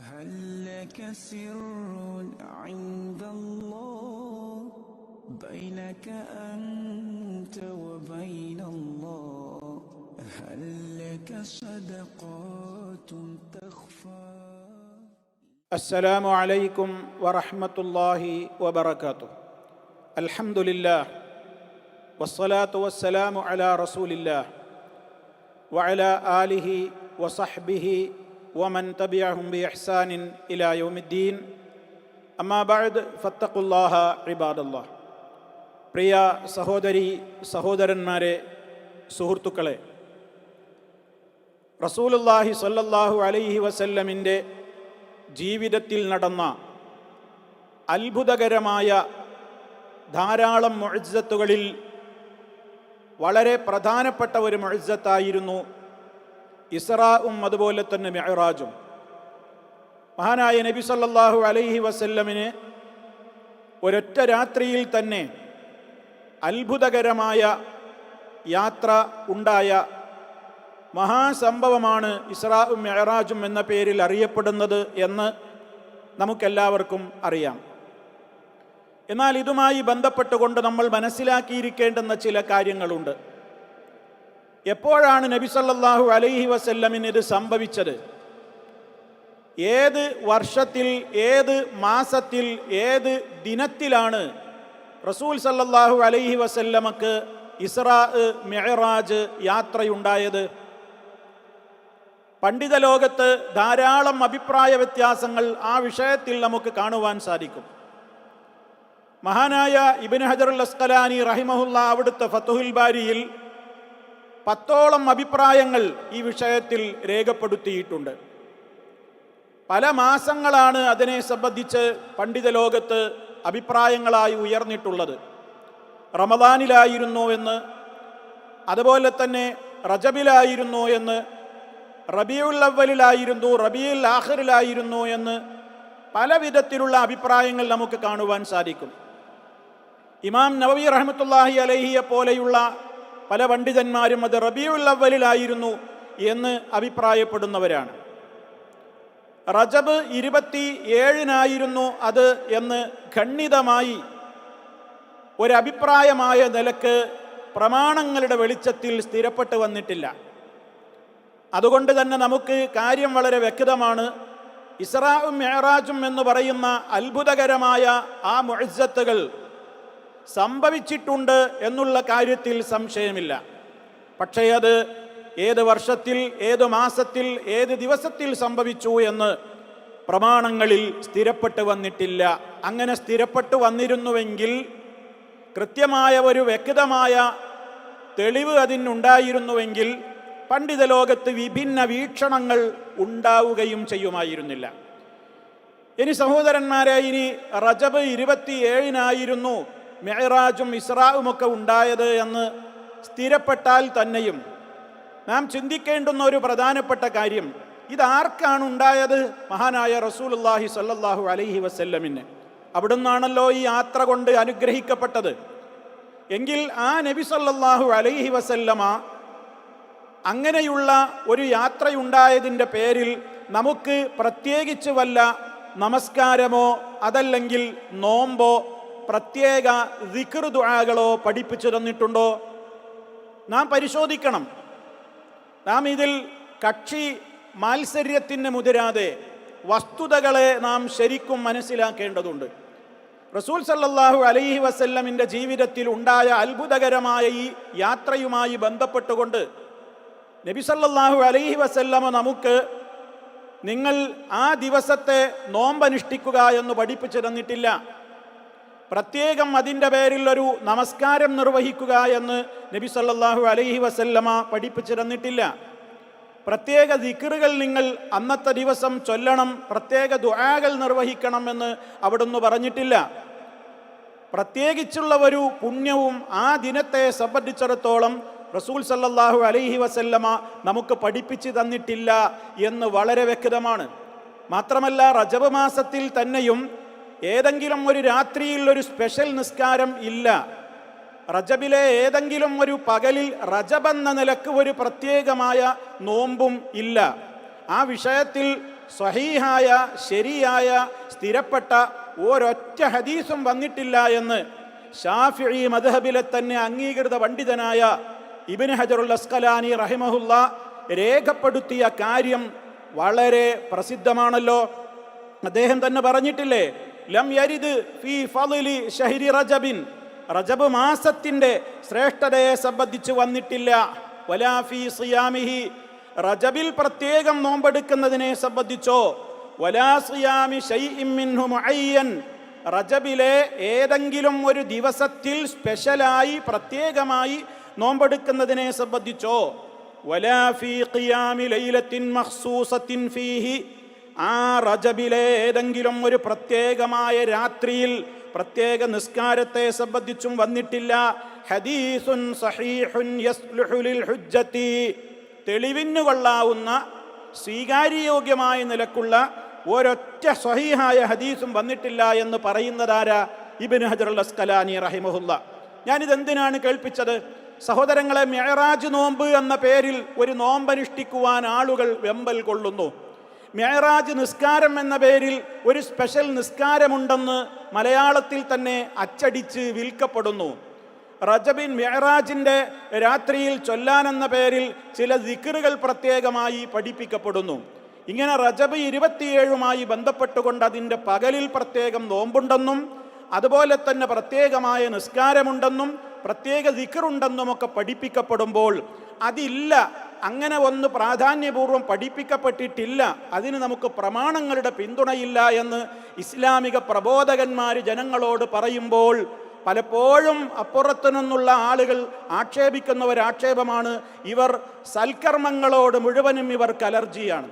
هل لك سر عند الله؟ بينك أنت وبين الله. هل لك صدقات تخفى؟ السلام عليكم ورحمة الله وبركاته. الحمد لله والصلاة والسلام على رسول الله وعلى آله وصحبه ومن تبعهم بإحسان إلى يوم الدين أما بعد فاتقوا الله عباد الله പ്രിയ സഹോദരി സഹോദരന്മാരെ സുഹൃത്തുക്കളെ റസൂലുല്ലാഹി സ്വല്ലല്ലാഹു അലൈഹി വസല്ലമിൻ്റെ ജീവിതത്തിൽ നടന്ന അത്ഭുതകരമായ ധാരാളം മുഴജത്തുകളിൽ വളരെ പ്രധാനപ്പെട്ട ഒരു മുഴജത്തായിരുന്നു ഇസ്രാവും അതുപോലെ തന്നെ മെഹറാജും മഹാനായ നബി സല്ലാഹു അലൈഹി വസല്ലമിന് ഒരൊറ്റ രാത്രിയിൽ തന്നെ അത്ഭുതകരമായ യാത്ര ഉണ്ടായ മഹാസംഭവമാണ് ഇസ്രാവും മെഹറാജും എന്ന പേരിൽ അറിയപ്പെടുന്നത് എന്ന് നമുക്കെല്ലാവർക്കും അറിയാം. എന്നാൽ ഇതുമായി ബന്ധപ്പെട്ടുകൊണ്ട് നമ്മൾ മനസ്സിലാക്കിയിരിക്കേണ്ടുന്ന ചില കാര്യങ്ങളുണ്ട്. എപ്പോഴാണ് നബി സല്ലാഹു അലൈഹി വസല്ലമിന് ഇത് സംഭവിച്ചത്? ഏത് വർഷത്തിൽ ഏത് മാസത്തിൽ ഏത് ദിനത്തിലാണ് റസൂൽ സല്ലാഹു അലൈഹി വസല്ലമക്ക് ഇസ്രാ മെഹറാജ് യാത്രയുണ്ടായത്? പണ്ഡിത ലോകത്ത് ധാരാളം അഭിപ്രായ വ്യത്യാസങ്ങൾ ആ വിഷയത്തിൽ നമുക്ക് കാണുവാൻ സാധിക്കും. മഹാനായ ഇബിൻ ഹജറുൽ അസ്കലാനി റഹിമഹുല്ല അവിടുത്തെ ഫത്തുഹുൽ ബാരിയിൽ പത്തോളം അഭിപ്രായങ്ങൾ ഈ വിഷയത്തിൽ രേഖപ്പെടുത്തിയിട്ടുണ്ട്. പല മാസങ്ങളാണ് അതിനെ സംബന്ധിച്ച് പണ്ഡിത ലോകത്ത് അഭിപ്രായങ്ങളായി ഉയർന്നിട്ടുള്ളത്. റമദാനിലായിരുന്നു എന്ന് അതുപോലെ തന്നെ റജബിലായിരുന്നു എന്ന് റബിയുൽ അവലിലായിരുന്നു റബിയുൽ ആഹറിലായിരുന്നു എന്ന് പല വിധത്തിലുള്ള അഭിപ്രായങ്ങൾ നമുക്ക് കാണുവാൻ സാധിക്കും. ഇമാം നവവി റഹമത്തുല്ലാഹി അലഹിയെ പോലെയുള്ള പല പണ്ഡിതന്മാരും അത് റബിയുൽ അവലിലായിരുന്നു എന്ന് അഭിപ്രായപ്പെടുന്നവരാണ്. റജബ് ഇരുപത്തി ഏഴിനായിരുന്നു അത് എന്ന് ഖണ്ഡിതമായി ഒരഭിപ്രായമായ നിലയ്ക്ക് പ്രമാണങ്ങളുടെ വെളിച്ചത്തിൽ സ്ഥിരപ്പെട്ട് വന്നിട്ടില്ല. അതുകൊണ്ട് തന്നെ നമുക്ക് കാര്യം വളരെ വ്യക്തമാണ്. ഇസ്രാവും മെഹറാജും എന്ന് പറയുന്ന അത്ഭുതകരമായ ആ മുഴജത്തുകൾ സംഭവിച്ചിട്ടുണ്ട് എന്നുള്ള കാര്യത്തിൽ സംശയമില്ല. പക്ഷേ അത് ഏത് വർഷത്തിൽ ഏത് മാസത്തിൽ ഏത് ദിവസത്തിൽ സംഭവിച്ചു എന്ന് പ്രമാണങ്ങളിൽ സ്ഥിരപ്പെട്ടു വന്നിട്ടില്ല. അങ്ങനെ സ്ഥിരപ്പെട്ടു വന്നിരുന്നുവെങ്കിൽ കൃത്യമായ ഒരു വ്യക്തമായ തെളിവ് അതിനുണ്ടായിരുന്നുവെങ്കിൽ പണ്ഡിത ലോകത്ത് വിഭിന്ന വീക്ഷണങ്ങൾ ഉണ്ടാവുകയും ചെയ്യുമായിരുന്നില്ല. ഇനി സഹോദരന്മാരെ ഇനി റജബ് ഇരുപത്തിയേഴിനായിരുന്നു. മെഹറാജും ഇസ്രാവുമൊക്കെ ഉണ്ടായത് എന്ന് സ്ഥിരപ്പെട്ടാൽ തന്നെയും നാം ചിന്തിക്കേണ്ടുന്ന ഒരു പ്രധാനപ്പെട്ട കാര്യം ഇതാർക്കാണ് ഉണ്ടായത്? മഹാനായ റസൂലുല്ലാഹി സല്ലാഹു അലൈഹി വസ്ല്ലമിന്. അവിടുന്നാണല്ലോ ഈ യാത്ര കൊണ്ട് അനുഗ്രഹിക്കപ്പെട്ടത്. എങ്കിൽ ആ നബി സല്ലാഹു അലൈഹി വസല്ലമ അങ്ങനെയുള്ള ഒരു യാത്രയുണ്ടായതിന്റെ പേരിൽ നമുക്ക് പ്രത്യേകിച്ച് വല്ല നമസ്കാരമോ അതല്ലെങ്കിൽ നോമ്പോ പ്രത്യേക ദുആകളോ പഠിപ്പിച്ചു തന്നിട്ടുണ്ടോ? നാം പരിശോധിക്കണം. നാം ഇതിൽ കക്ഷി മാത്സര്യത്തിന് മുതിരാതെ വസ്തുതകളെ നാം ശരിക്കും മനസ്സിലാക്കേണ്ടതുണ്ട്. റസൂൽ സല്ലാഹു അലൈഹി വസല്ലമിന്റെ ജീവിതത്തിൽ ഉണ്ടായ അത്ഭുതകരമായ ഈ യാത്രയുമായി ബന്ധപ്പെട്ടുകൊണ്ട് നബി സല്ലാഹു അലൈഹി വസല്ലമ നമുക്ക് നിങ്ങൾ ആ ദിവസത്തെ നോമ്പനുഷ്ഠിക്കുക എന്ന് പഠിപ്പിച്ചു തന്നിട്ടില്ല. പ്രത്യേകം അതിന്റെ പേരിൽ ഒരു നമസ്കാരം നിർവഹിക്കുക എന്ന് നബി സല്ലാഹു അലൈഹി വസല്ലമ പഠിപ്പിച്ചിരുന്നിട്ടില്ല. പ്രത്യേക ദിക്കറുകൾ നിങ്ങൾ അന്നത്തെ ദിവസം ചൊല്ലണം പ്രത്യേക ദുആകൾ നിർവഹിക്കണം എന്ന് അവിടുന്ന് പറഞ്ഞിട്ടില്ല. പ്രത്യേകിച്ചുള്ള ഒരു പുണ്യവും ആ ദിനത്തെ സംബന്ധിച്ചിടത്തോളം റസൂൽ സല്ലാഹു അലൈഹി വസല്ലമ നമുക്ക് പഠിപ്പിച്ചു തന്നിട്ടില്ല എന്ന് വളരെ വ്യക്തമാണ്. മാത്രമല്ല റജബ് മാസത്തിൽ തന്നെയും ഏതെങ്കിലും ഒരു രാത്രിയിൽ ഒരു സ്പെഷ്യൽ നിസ്കാരം ഇല്ല. റജബിലെ ഏതെങ്കിലും ഒരു പകലിൽ റജബെന്ന നിലയ്ക്ക് ഒരു പ്രത്യേകമായ നോമ്പും ഇല്ല. ആ വിഷയത്തിൽ സ്വഹീഹായ ശരിയായ സ്ഥിരപ്പെട്ട ഒരൊറ്റ ഹദീസും വന്നിട്ടില്ല എന്ന് ഷാഫി മദ്ഹബിലെ തന്നെ അംഗീകൃത പണ്ഡിതനായ ഇബിന് ഹജറുൽ അസ്കലാനി റഹിമഹുല്ല രേഖപ്പെടുത്തിയ കാര്യം വളരെ പ്രസിദ്ധമാണല്ലോ. അദ്ദേഹം തന്നെ പറഞ്ഞിട്ടില്ലേ ലം യരിദ് ഫീ ഫളിലി ഷഹരി റജബിൻ. റജബ് മാസത്തിന്റെ ശ്രേഷ്ഠതയെ സംബന്ധിച്ച് വന്നിട്ടില്ല. വലാ ഫീ സിയാമിഹി. റജബിൽ പ്രത്യേകം നോമ്പെടുക്കുന്നതിനെ സംബന്ധിച്ചോ? വലാ സിയാമി ഷൈ മിൻഹു മുഅയ്യൻ. റജബിലെ ഏതെങ്കിലും ഒരു ദിവസത്തിൽ സ്പെഷ്യലായി പ്രത്യേകമായി നോമ്പെടുക്കുന്നതിനെ സംബന്ധിച്ചോ? വലാ ഫീ ഖിയാമി ലൈലത്തിൻ മഖ്സൂസത്തിൻ ഫീഹി. ആ റജബിലെ ഏതെങ്കിലും ഒരു പ്രത്യേകമായ രാത്രിയിൽ പ്രത്യേക നിസ്കാരത്തെ സംബന്ധിച്ചും വന്നിട്ടില്ല. ഹദീസുൻ സഹീഹുൻ ഹുജ്ജത്തി. തെളിവിന് കൊള്ളാവുന്ന സ്വീകാര്യയോഗ്യമായ നിലക്കുള്ള ഒരൊറ്റ സഹീഹായ ഹദീസും വന്നിട്ടില്ല എന്ന് പറയുന്നതാരാ? ഇബിൻ ഹജർ അസ്കലാനി റഹിമഹുല്ല. ഞാനിതെന്തിനാണ് കേൾപ്പിച്ചത്? സഹോദരങ്ങളെ മെഹറാജ് നോമ്പ് എന്ന പേരിൽ ഒരു നോമ്പനുഷ്ഠിക്കുവാൻ ആളുകൾ വെമ്പൽ കൊള്ളുന്നു. മെഹറാജ് നിസ്കാരം എന്ന പേരിൽ ഒരു സ്പെഷ്യൽ നിസ്കാരമുണ്ടെന്ന് മലയാളത്തിൽ തന്നെ അച്ചടിച്ച് വിൽക്കപ്പെടുന്നു. റജബിൻ മെഹറാജിന്റെ രാത്രിയിൽ ചൊല്ലാൻ എന്ന പേരിൽ ചില ദിക്കറുകൾ പ്രത്യേകമായി പഠിപ്പിക്കപ്പെടുന്നു. ഇങ്ങനെ റജബ് ഇരുപത്തിയേഴുമായി ബന്ധപ്പെട്ടുകൊണ്ട് അതിന്റെ പകലിൽ പ്രത്യേകം നോമ്പുണ്ടെന്നും അതുപോലെ തന്നെ പ്രത്യേകമായ നിസ്കാരമുണ്ടെന്നും പ്രത്യേക ദിക്കറുണ്ടെന്നുമൊക്കെ പഠിപ്പിക്കപ്പെടുമ്പോൾ അതില്ല അങ്ങനെ ഒന്ന് പ്രാധാന്യപൂർവം പഠിപ്പിക്കപ്പെട്ടിട്ടില്ല. അതിന് നമുക്ക് പ്രമാണങ്ങളുടെ പിന്തുണയില്ല എന്ന് ഇസ്ലാമിക പ്രബോധകന്മാർ ജനങ്ങളോട് പറയുമ്പോൾ പലപ്പോഴും അപ്പുറത്തു നിന്നുള്ള ആളുകൾ ആക്ഷേപിക്കുന്ന ഒരു ആക്ഷേപമാണ്. ഇവർ സൽക്കർമ്മങ്ങളോട് മുഴുവനും ഇവർക്ക് അലർജിയാണ്.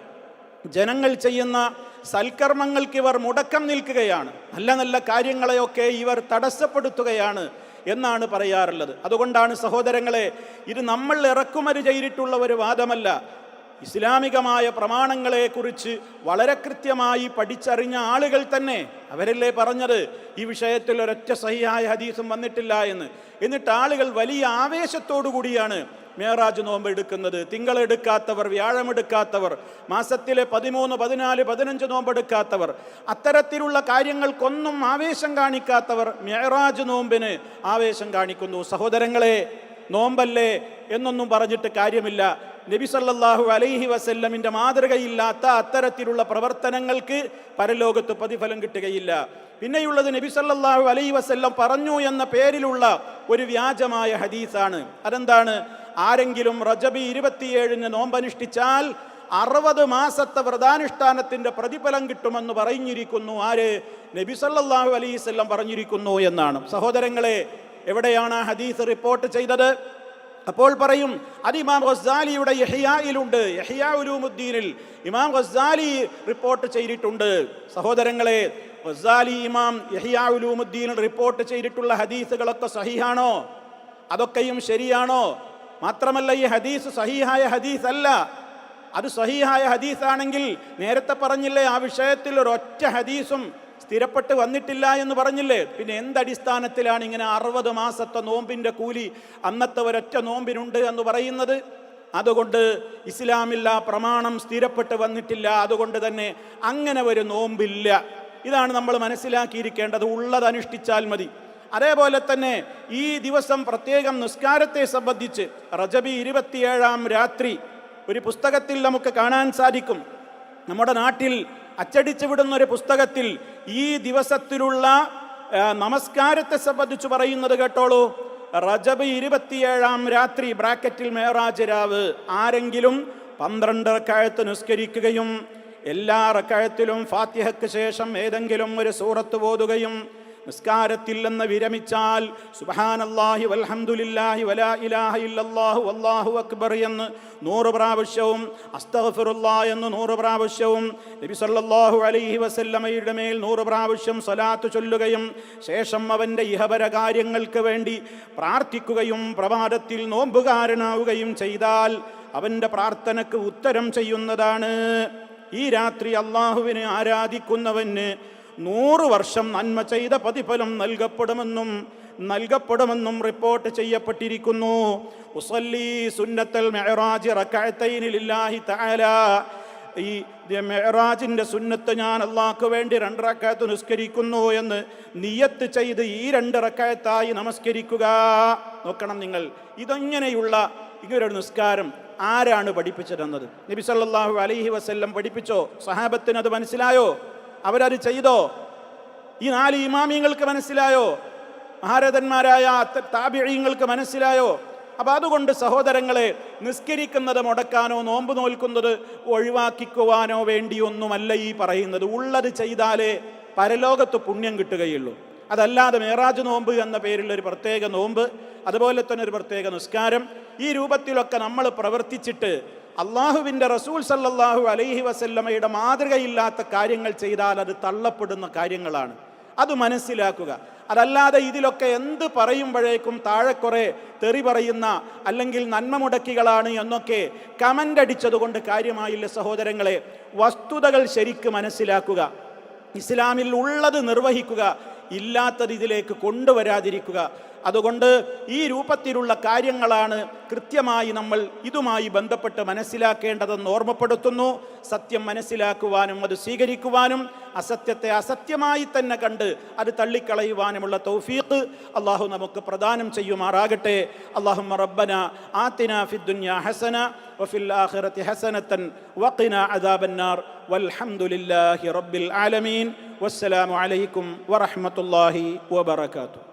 ജനങ്ങൾ ചെയ്യുന്ന സൽക്കർമ്മങ്ങൾക്ക് ഇവർ മുടക്കം നിൽക്കുകയാണ്. നല്ല നല്ല കാര്യങ്ങളെയൊക്കെ ഇവർ തടസ്സപ്പെടുത്തുകയാണ്. എന്നാണ് പറയാറുള്ളത്. അതുകൊണ്ടാണ് സഹോദരങ്ങളെ ഇത് നമ്മൾ ഇറക്കുമതി ചെയ്തിട്ടുള്ള ഒരു വാദമല്ല. ഇസ്ലാമികമായ പ്രമാണങ്ങളെക്കുറിച്ച് വളരെ കൃത്യമായി പഠിച്ചറിഞ്ഞ ആളുകൾ തന്നെ അവരല്ലേ പറഞ്ഞത് ഈ വിഷയത്തിൽ ഒരൊറ്റ സഹിയായ ഹദീസും വന്നിട്ടില്ല എന്ന്. എന്നിട്ട് ആളുകൾ വലിയ ആവേശത്തോടു കൂടിയാണ് മേറാജ് നോമ്പ് എടുക്കുന്നത്. തിങ്കളെടുക്കാത്തവർ വ്യാഴമെടുക്കാത്തവർ മാസത്തിലെ പതിമൂന്ന് പതിനാല് പതിനഞ്ച് നോമ്പെടുക്കാത്തവർ അത്തരത്തിലുള്ള കാര്യങ്ങൾക്കൊന്നും ആവേശം കാണിക്കാത്തവർ മേറാജ് നോമ്പിന് ആവേശം കാണിക്കുന്നു. സഹോദരങ്ങളെ നോമ്പല്ലേ എന്നൊന്നും പറഞ്ഞിട്ട് കാര്യമില്ല. നബി സല്ലല്ലാഹു അലൈഹി വസല്ലമിന്റെ മാതൃകയില്ലാത്ത അത്തരത്തിലുള്ള പ്രവർത്തനങ്ങൾക്ക് പരലോകത്ത് പ്രതിഫലം കിട്ടുകയില്ല. പിന്നെയുള്ളത് നബി സല്ലല്ലാഹു അലൈഹി വസല്ലം പറഞ്ഞു എന്ന പേരിലുള്ള ഒരു വ്യാജമായ ഹദീസാണ്. അതെന്താണ്? ആരെങ്കിലും റജബി ഇരുപത്തിയേഴിന് നോമ്പനുഷ്ഠിച്ചാൽ അറുപത് മാസത്തെ വ്രതാനുഷ്ഠാനത്തിന്റെ പ്രതിഫലം കിട്ടുമെന്ന് പറഞ്ഞിരിക്കുന്നു ആര്? നബി സല്ലല്ലാഹു അലൈഹി വസല്ലം പറഞ്ഞിരിക്കുന്നു എന്നാണ്. സഹോദരങ്ങളെ എവിടെയാണ് ആ ഹദീസ് റിപ്പോർട്ട് ചെയ്തത്? അപ്പോൾ പറയും അത് ഇമാം ഗസാലിയുടെ യഹിയായിലുണ്ട് യഹിയാ ഉലൂമുദ്ദീനിൽ ഇമാം ഗസാലി റിപ്പോർട്ട് ചെയ്തിട്ടുണ്ട്. സഹോദരങ്ങളെ ഗസാലി ഇമാം യഹിയാ ഉലൂമുദ്ദീനിൽ റിപ്പോർട്ട് ചെയ്തിട്ടുള്ള ഹദീസുകളൊക്കെ സഹിയാണോ അതൊക്കെയും ശരിയാണോ? മാത്രമല്ല ഈ ഹദീസ് സഹീഹായ ഹദീസ് അല്ല. അത് സഹീഹായ ഹദീസാണെങ്കിൽ നേരത്തെ പറഞ്ഞില്ലേ ആ വിഷയത്തിൽ ഒരൊറ്റ ഹദീസും സ്ഥിരപ്പെട്ട് വന്നിട്ടില്ല എന്ന് പറഞ്ഞില്ലേ? പിന്നെ എന്തടിസ്ഥാനത്തിലാണ് ഇങ്ങനെ അറുപത് മാസത്തെ നോമ്പിന്റെ കൂലി അന്നത്തെ ഒരൊറ്റ നോമ്പിനുണ്ട് എന്ന് പറയുന്നത്? അതുകൊണ്ട് ഇസ്ലാമില്ല പ്രമാണം സ്ഥിരപ്പെട്ട് വന്നിട്ടില്ല. അതുകൊണ്ട് തന്നെ അങ്ങനെ ഒരു നോമ്പില്ല. ഇതാണ് നമ്മൾ മനസ്സിലാക്കിയിരിക്കേണ്ടത്. ഉള്ളത് അനുഷ്ഠിച്ചാൽ മതി. അതേപോലെ തന്നെ ഈ ദിവസം പ്രത്യേകം നിസ്കാരത്തെ സംബന്ധിച്ച് റജബി ഇരുപത്തിയേഴാം രാത്രി ഒരു പുസ്തകത്തിൽ നമുക്ക് കാണാൻ സാധിക്കും. നമ്മുടെ നാട്ടിൽ അച്ചടിച്ചു വിടുന്ന ഒരു പുസ്തകത്തിൽ ഈ ദിവസത്തിലുള്ള നമസ്കാരത്തെ സംബന്ധിച്ച് പറയുന്നത് കേട്ടോളൂ. റജബ് ഇരുപത്തിയേഴാം രാത്രി ബ്രാക്കറ്റിൽ മേറാജ് രാവ് ആരെങ്കിലും പന്ത്രണ്ട് റക്കാഴത്ത് നിസ്കരിക്കുകയും എല്ലാ റക്കാഴത്തിലും ഫാത്തിഹയ്ക്ക് ശേഷം ഏതെങ്കിലും ഒരു സൂറത്ത് ഓതുകയും നിസ്കാരത്തിൽ നിന്ന് വിരമിച്ചാൽ സുബാനല്ലാഹി വൽഹംദുലില്ലാഹി വലാ ഇലാഹ ഇല്ലാഹു അല്ലാഹു അക്ബർ എന്ന് നൂറ് പ്രാവശ്യവും അസ്തഫിറുല്ലാ എന്ന് നൂറ് പ്രാവശ്യവും നബി സല്ലാഹു അലൈഹി വസല്ലമയുടെ മേൽ നൂറ് പ്രാവശ്യം സ്വലാത്ത് ചൊല്ലുകയും ശേഷം അവന്റെ ഇഹപര കാര്യങ്ങൾക്ക് വേണ്ടി പ്രാർത്ഥിക്കുകയും പ്രഭാതത്തിൽ നോമ്പുകാരനാവുകയും ചെയ്താൽ അവന്റെ പ്രാർത്ഥനക്ക് ഉത്തരം ചെയ്യുന്നതാണ്. ഈ രാത്രി അള്ളാഹുവിനെ ആരാധിക്കുന്നവന് നൂറ് വർഷം നന്മ ചെയ്ത പ്രതിഫലം നൽകപ്പെടുമെന്നും നൽകപ്പെടുമെന്നും റിപ്പോർട്ട് ചെയ്യപ്പെട്ടിരിക്കുന്നു. ഉസല്ലി സുന്നത്തൽ മെഹറാജ് ഈ മെഹറാജിന്റെ സുന്നത്ത് ഞാൻ അള്ളാഹ്ക്ക് വേണ്ടി രണ്ടറക്കായത്ത് നിസ്കരിക്കുന്നു എന്ന് നിയത്ത് ചെയ്ത് ഈ രണ്ട് റക്കായത്തായി നമസ്കരിക്കുക. നോക്കണം നിങ്ങൾ ഇതെങ്ങനെയുള്ള ഇങ്ങനൊരു നിസ്കാരം ആരാണ് പഠിപ്പിച്ചു തന്നത് നബി അലൈഹി വസല്ലം പഠിപ്പിച്ചോ? സഹാബത്തിന് അത് മനസ്സിലായോ? അവരത് ചെയ്തോ? ഈ നാല് ഇമാമിയങ്ങൾക്ക് മനസ്സിലായോ? മഹാരഥന്മാരായ താപിഴയങ്ങൾക്ക് മനസ്സിലായോ? അപ്പം അതുകൊണ്ട് സഹോദരങ്ങളെ നിസ്കരിക്കുന്നത് മുടക്കാനോ നോമ്പ് നോൽക്കുന്നത് ഒഴിവാക്കിക്കുവാനോ വേണ്ടിയൊന്നുമല്ല ഈ പറയുന്നത്. ഉള്ളത് ചെയ്താലേ പരലോകത്ത് പുണ്യം കിട്ടുകയുള്ളൂ. അതല്ലാതെ മേറാജ് നോമ്പ് എന്ന പേരിൽ ഒരു പ്രത്യേക നോമ്പ് അതുപോലെ തന്നെ ഒരു പ്രത്യേക നിസ്കാരം. ഈ രൂപത്തിലൊക്കെ നമ്മൾ പ്രവർത്തിച്ചിട്ട് അള്ളാഹുവിന്റെ റസൂൽ സല്ലാഹു അലൈഹി വസല്ലമയുടെ മാതൃകയില്ലാത്ത കാര്യങ്ങൾ ചെയ്താൽ അത് തള്ളപ്പെടുന്ന കാര്യങ്ങളാണ്. അത് മനസ്സിലാക്കുക. അതല്ലാതെ ഇതിലൊക്കെ എന്ത് പറയുമ്പോഴേക്കും താഴെ കുറേ തെറി പറയുന്ന അല്ലെങ്കിൽ നന്മ മുടക്കികളാണ് എന്നൊക്കെ കമന്റ് അടിച്ചതുകൊണ്ട് കാര്യമായില്ല സഹോദരങ്ങളെ. വസ്തുതകൾ ശരിക്ക് മനസ്സിലാക്കുക. ഇസ്ലാമിൽ ഉള്ളത് നിർവഹിക്കുക. ഇല്ലാത്തത് ഇതിലേക്ക് കൊണ്ടുവരാതിരിക്കുക. അതുകൊണ്ട് ഈ രൂപത്തിലുള്ള കാര്യങ്ങളാണ് കൃത്യമായി നമ്മൾ ഇതുമായി ബന്ധപ്പെട്ട് മനസ്സിലാക്കേണ്ടതെന്ന് ഓർമ്മപ്പെടുത്തുന്നു. സത്യം മനസ്സിലാക്കുവാനും അത് സ്വീകരിക്കുവാനും അസത്യത്തെ അസത്യമായി തന്നെ കണ്ട് അത് തള്ളിക്കളയുവാനുമുള്ള തൗഫീഖ് അള്ളാഹു നമുക്ക് പ്രദാനം ചെയ്യുമാറാകട്ടെ. അള്ളാഹു റബ്ബന ആത്തിന ഫിദ്ദുന്യ ഹസന വഫിൽ ആഖിറത്തി ഹസനത്തൻ വഖിന അദാബന്നാർ. വൽഹംദുലില്ലാഹി റബ്ബിൽ ആലമീൻ. വസ്സലാമു അലൈക്കും വറഹ്മത്തുള്ളാഹി വബറകാതുഹു.